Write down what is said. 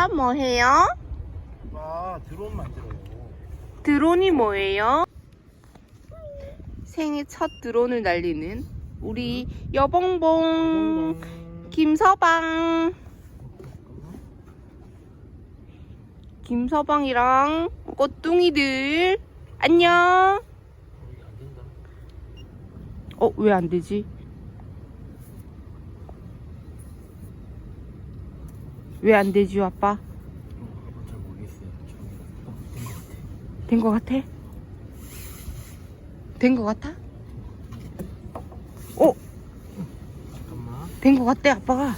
아빠 뭐 해요? 아 드론 만들어요. 드론이 뭐예요? 생애 첫 드론을 날리는 우리 여봉봉 김서방 김서방이랑 꽃둥이들 안녕 된다. 어왜 안 되지? 왜 안 되지 아빠? 어, 아빠 잘 모르겠어요. 된 거 같아? 된 거 같아? 어? 잠깐만. 된 거 같대 아빠가